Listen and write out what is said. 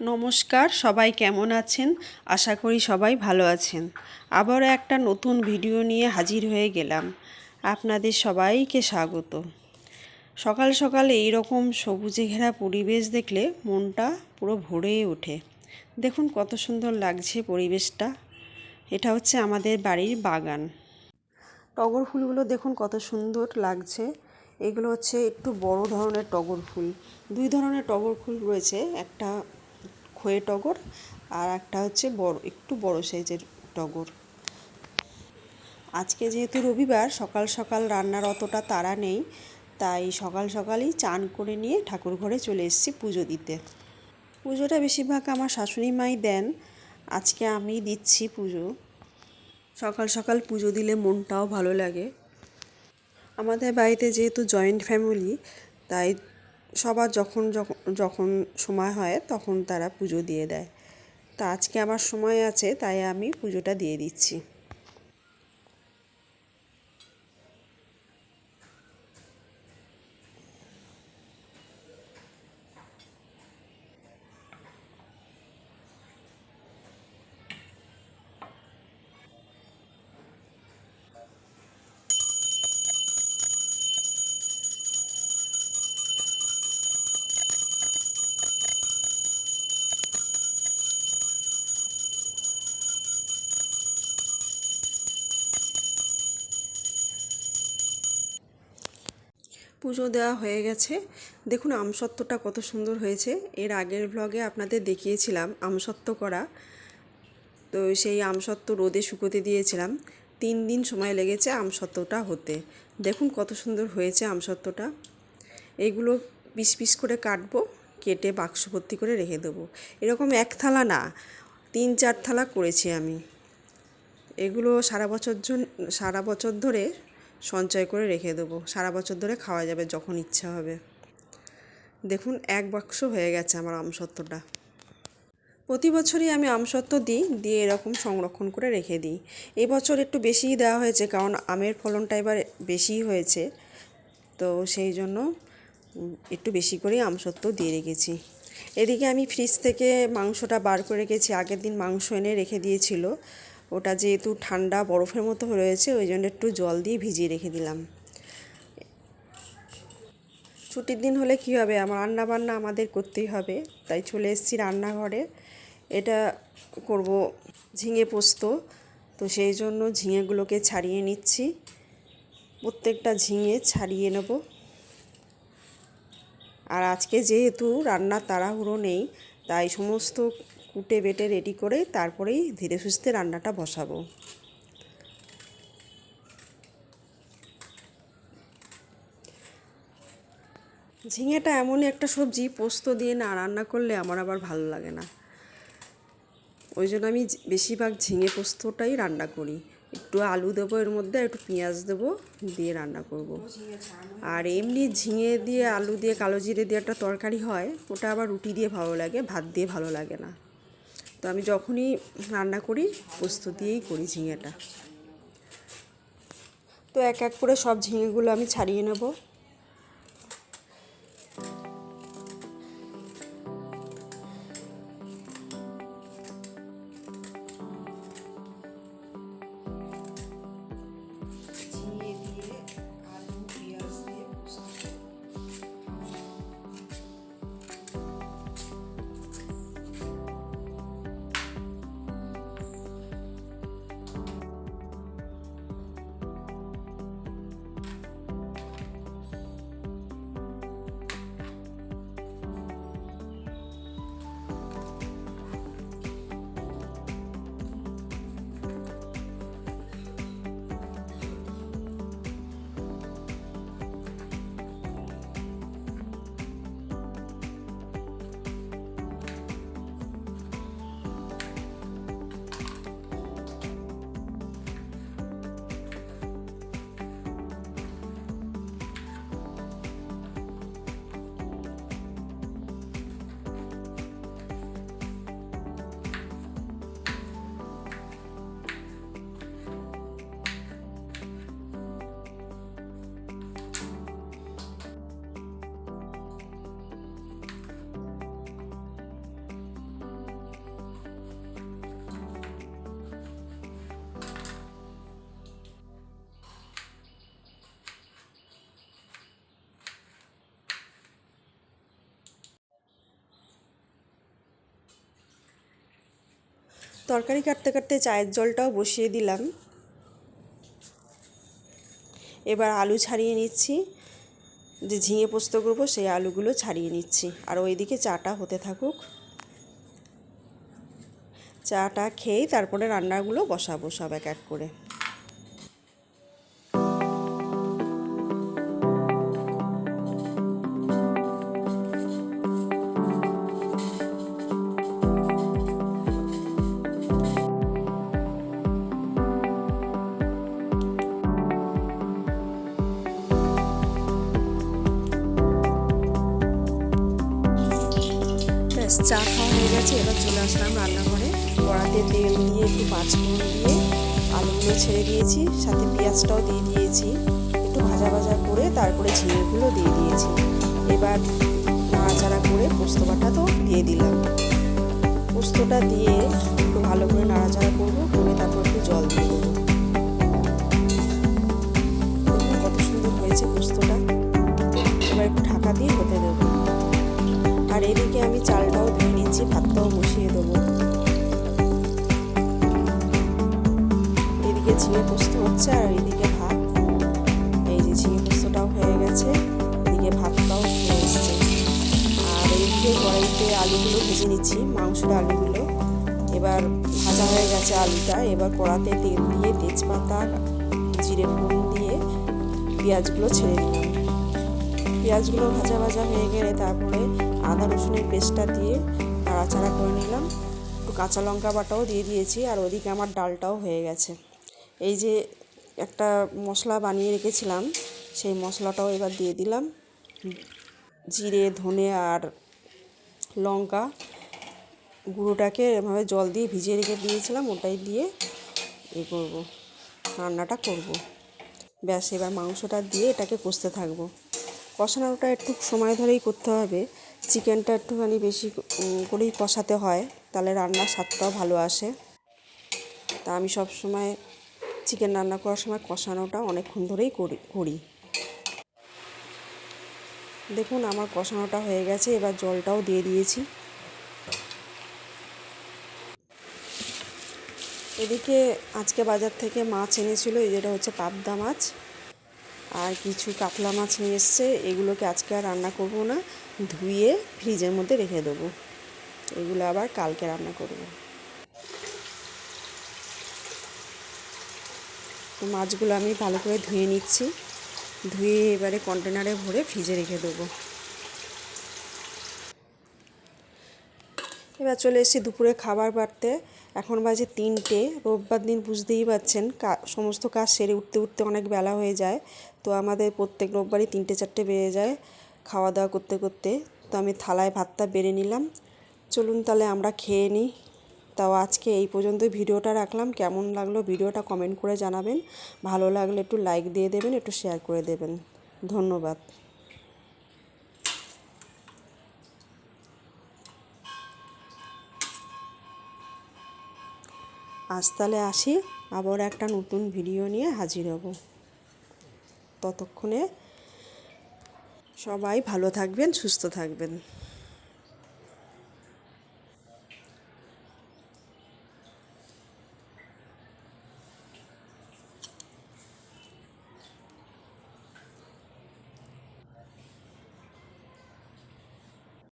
নমস্কার, সবাই কেমন আছেন? আশা করি সবাই ভালো আছেন। আবারও একটা নতুন ভিডিও নিয়ে হাজির হয়ে গেলাম। আপনাদের সবাইকে স্বাগত। সকাল সকাল এই রকম সবুজে ঘেরা পরিবেশ দেখলে মনটা পুরো ভরে ওঠে। দেখুন কত সুন্দর লাগছে পরিবেশটা। এটা হচ্ছে আমাদের বাড়ির বাগান। টগর ফুলগুলো দেখুন কত সুন্দর লাগছে। এগুলো হচ্ছে একটু বড় ধরনের টগর ফুল। দুই ধরনের টগর ফুল রয়েছে। একটা খয়ে টগর, আর একটা হচ্ছে বড়, একটু বড় সাইজের টগর। আজকে যেহেতু রবিবার, সকাল সকাল রান্নার অতটা তাড়া নেই, তাই সকাল সকালই চান করে নিয়ে ঠাকুর ঘরে চলে এসেছি পুজো দিতে। পুজোটা বেশিরভাগ আমার শাশুড়ি মাই দেন, আজকে আমি দিচ্ছি পুজো। সকাল সকাল পুজো দিলে মনটাও ভালো লাগে। আমাদের বাড়িতে যেহেতু জয়েন্ট ফ্যামিলি, তাই সবার যখন যখন সময় হয় তখন তারা পুজো দিয়ে দেয়। তা আজকে আমার সময় আছে, তাই আমি পুজোটা দিয়ে দিচ্ছি। পুজো দেওয়া হয়ে গেছে। দেখুন আমসত্ত্বটা কত সুন্দর হয়েছে। এর আগের ব্লগে আপনাদের দেখিয়েছিলাম আমসত্ত্ব করা। তো সেই আমসত্ত্ব রোদে শুকোতে দিয়েছিলাম। তিন দিন সময় লেগেছে আমসত্ত্বটা হতে। দেখুন কত সুন্দর হয়েছে আমসত্ত্বটা। এইগুলো পিস পিস করে কাটবো, কেটে বাক্স ভর্তি করে রেখে দেবো। এরকম এক থালা না, তিন চার থালা করেছি আমি। এগুলো সারা বছর জন, সারা বছর ধরে সঞ্চয় করে রেখে দেবো। সারা বছর ধরে খাওয়া যাবে যখন ইচ্ছা হবে। দেখুন, এক বাক্স হয়ে গেছে আমার আমসত্ত্বটা। প্রতি বছরই আমি আমসত্ত্ব দিই, দিয়ে এরকম সংরক্ষণ করে রেখে দিই। এবছর একটু বেশিই দেওয়া হয়েছে, কারণ আমের ফলনটা এবার বেশিই হয়েছে। তো সেই জন্য একটু বেশি করেই আমসত্ত্ব দিয়ে রেখেছি। এদিকে আমি ফ্রিজ থেকে মাংসটা বার করে রেখেছি। আগের দিন মাংস এনে রেখে দিয়েছিল। ওটা যেহেতু ঠান্ডা, বরফের মতো রয়েছে, ওই জন্য একটু জল দিয়ে ভিজিয়ে রেখে দিলাম। ছুটির দিন হলে কী হবে? আমার রান্না বান্না আমাদের করতেই হবে, তাই চলে এসেছি রান্নাঘরে। এটা করব ঝিঙে পোস্ত, তো সেই জন্য ঝিঙেগুলোকে ছাড়িয়ে নিচ্ছি। প্রত্যেকটা ঝিঙে ছাড়িয়ে নেব। আর আজকে যেহেতু রান্নার তাড়াহুড়ো নেই, তাই সমস্ত কুটে বেটে রেডি করে তারপরেই ধীরে সুস্থে রান্নাটা বসাবো। ঝিঙেটা এমনই একটা সবজি, পোস্ত দিয়ে না রান্না করলে আমার আবার ভালো লাগে না। ওই জন্য আমি বেশিরভাগ ঝিঙে পোস্তটাই রান্না করি। একটু আলু দেবো এর মধ্যে, একটু পেঁয়াজ দেবো, দিয়ে রান্না করব। আর এমনি ঝিঙে দিয়ে আলু দিয়ে কালো জিরে দিয়ে একটা তরকারি হয়, ওটা আবার রুটি দিয়ে ভালো লাগে, ভাত দিয়ে ভালো লাগে না। তো আমি যখনই রান্না করি, পোস্ত দিয়েই করি ঝিঙেটা। তো এক এক করে সব ঝিঙেগুলো আমি ছাড়িয়ে নেব। তরকারি কাটতে কাটতে চায়ের জলটাও বসিয়ে দিলাম। এবার আলু ছাড়িয়ে নিচ্ছি। যে ঝিঙে পোস্ত করব, সেই আলুগুলো ছাড়িয়ে নিচ্ছি। আর ওইদিকে চাটা হতে থাকুক। চাটা খেয়ে তারপরে রান্নাগুলো বসাবো সব এক এক করে। চা খাওয়া হয়ে গেছে, এবার চলে আসলাম রান্নাঘরে। কড়াতে তেল দিয়ে একটু পাঁচফোড়ন দিয়ে আলুগুলো ছেড়ে দিয়েছি, সাথে পেঁয়াজটাও দিয়ে দিয়েছি। একটু ভাজা ভাজা করে তারপরে ঝিঙেগুলো দিয়ে দিয়েছি। এবার নাড়াচাড়া করে পোস্ত বাটা তো দিয়ে দিলাম। পোস্তটা দিয়ে একটু ভালো করে নাড়াচাড়া করব, করে তারপর একটু জল দিয়ে দেবো। আলুগুলো ভেজে নিচ্ছি, মাংসের আলুগুলো। এবার ভাজা হয়ে গেছে আলুটা। এবার কড়াতে তেল দিয়ে তেজপাতা, জিরে ফোড়ন দিয়ে পেঁয়াজগুলো ছেড়ে দিলাম। পেঁয়াজগুলো ভাজা ভাজা হয়ে গেলে তারপরে আদা রসুনের পেস্টটা দিয়ে নাড়াচাড়া করে নিলাম। একটু কাঁচা লঙ্কা বাটাও দিয়ে দিয়েছি আর ওদিকে আমার ডালটাও হয়ে গেছে। এই যে একটা মশলা বানিয়ে রেখেছিলাম, সেই মশলাটাও এবার দিয়ে দিলাম। জিরে, ধনে আর লঙ্কা গুঁড়োটাকে এভাবে জল দিয়ে ভিজিয়ে রেখে দিয়েছিলাম, ওটাই দিয়ে এ করব, রান্নাটা করব। ব্যাস, এবার মাংসটা দিয়ে এটাকে কষতে থাকব। কষানোটা একটু সময় ধরেই করতে হবে। চিকেনটা একটুখানি বেশি করেই কষাতে হয়, তাহলে রান্নার স্বাদটাও ভালো আসে। তা আমি সব সময় চিকেন রান্না করার সময় কষানোটা অনেকক্ষণ ধরেই করি করি। দেখুন, আমার কষানোটা হয়ে গেছে, এবার জলটাও দিয়ে দিয়েছি। এদিকে আজকে বাজার থেকে মাছ এনেছিল যেটা হচ্ছে পাবদা মাছ। আর কিছু কাতলা মাছ নিয়ে এসছে, এগুলোকে আজকে আর রান্না করব না, ধুয়ে ফ্রিজের মধ্যে রেখে দেবো। এগুলো আবার কালকে রান্না করব। মাছগুলো আমি ভালো করে ধুয়ে নিচ্ছি। ধুয়ে এবারে কন্টেনারে ভরে ফ্রিজে রেখে দেবো। এবার চলে এসেছি দুপুরে খাবার বাড়তে। এখন বাজে তিনটে, রোববার দিন বুঝতেই পারছেন সমস্ত কাজ সেরে উঠতে উঠতে অনেক বেলা হয়ে যায়। তো আমাদের প্রত্যেক রোববারই তিনটে চারটে বেড়ে যায় খাওয়া দাওয়া করতে করতে। তো আমি থালায় ভাতটা বেড়ে নিলাম। চলুন তাহলে আমরা খেয়ে নিই। তাও আজকে এই পর্যন্তই ভিডিওটা রাখলাম। কেমন লাগল ভিডিওটা কমেন্ট করে জানাবেন। ভালো লাগলে একটু লাইক দিয়ে দেবেন, একটু শেয়ার করে দেবেন। ধন্যবাদ। আজ তাহলে আসি, আবার একটা নতুন ভিডিও নিয়ে হাজির হব। ততক্ষণে সবাই ভালো থাকবেন, সুস্থ থাকবেন।